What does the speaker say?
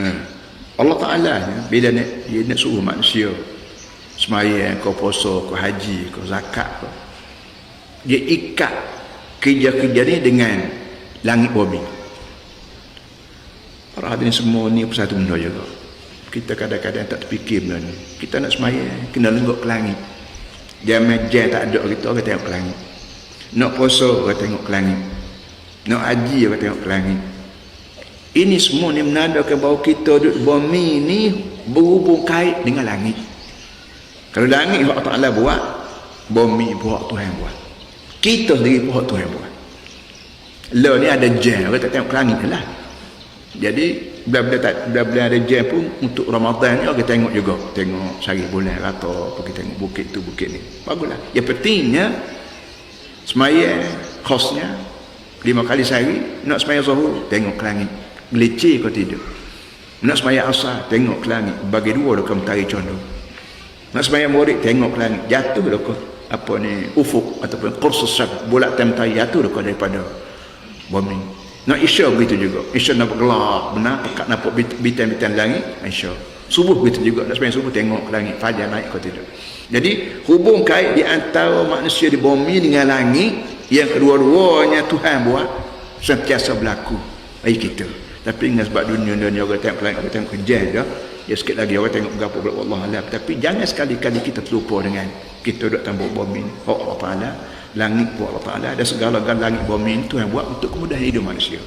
Ha. Allah Ta'ala bila nak, dia nak suruh manusia semayang, kau puasa, kau haji, kau zakat kau. Dia ikat kerja-kerja ni dengan langit bumi. Para hadirin semua ni satu benda juga. Kita kadang-kadang tak terfikir benda ni. Kita nak semayang, kena lenggok ke langit. Jangan jam tak ada kita, orang tengok ke langit. Nak puasa, orang tengok ke langit. Nak haji, orang tengok ke langit. Ini semua ni menandakan bahawa kita duduk bumi ni berhubung kait dengan langit. Kalau langit Allah Ta'ala buat, bumi buat Tuhan buat. Kita sendiri buat Tuhan buat. Lo ni ada jam, tak tengok ke langit lah. Jadi, bila-bila tak bila-bila ada jam pun untuk Ramadan ni orang tengok juga. Tengok sehari bulan rata, pergi tengok bukit tu, bukit ni. Baguslah. Yang pentingnya, semayang, khosnya, lima kali sehari, nak semayang zuhur, tengok ke langit meleceh kau tidur. Nak semayang asar tengok ke langit. Bagi dua dah kau mentari condong. Nak semayang murid tengok ke langit. Jatuh dah kau apa ni ufuk ataupun kursus syak bulat temtai jatuh dah daripada bumi nak isya begitu juga. Isya nampak gelap benar. Pekat nampak bintang-bintang langit isya subuh begitu juga. Nak semayang subuh tengok ke langit. Fajar naik kau tidur. Jadi hubung kait di antara manusia di bumi dengan langit yang kedua-duanya Tuhan buat sentiasa berlaku. Bagi kita tapi ingat sebab dunia dunia orang tengok lain orang tengok kerja je ya sikit lagi orang tengok berapa bulan Allah alam. Tapi jangan sekali-kali kita terlupa dengan kita duduk tambah bumi oh Allah Ta'ala langit buat Allah Ta'ala. Dan segala-galanya langit bumi itu yang buat untuk kemudahan hidup manusia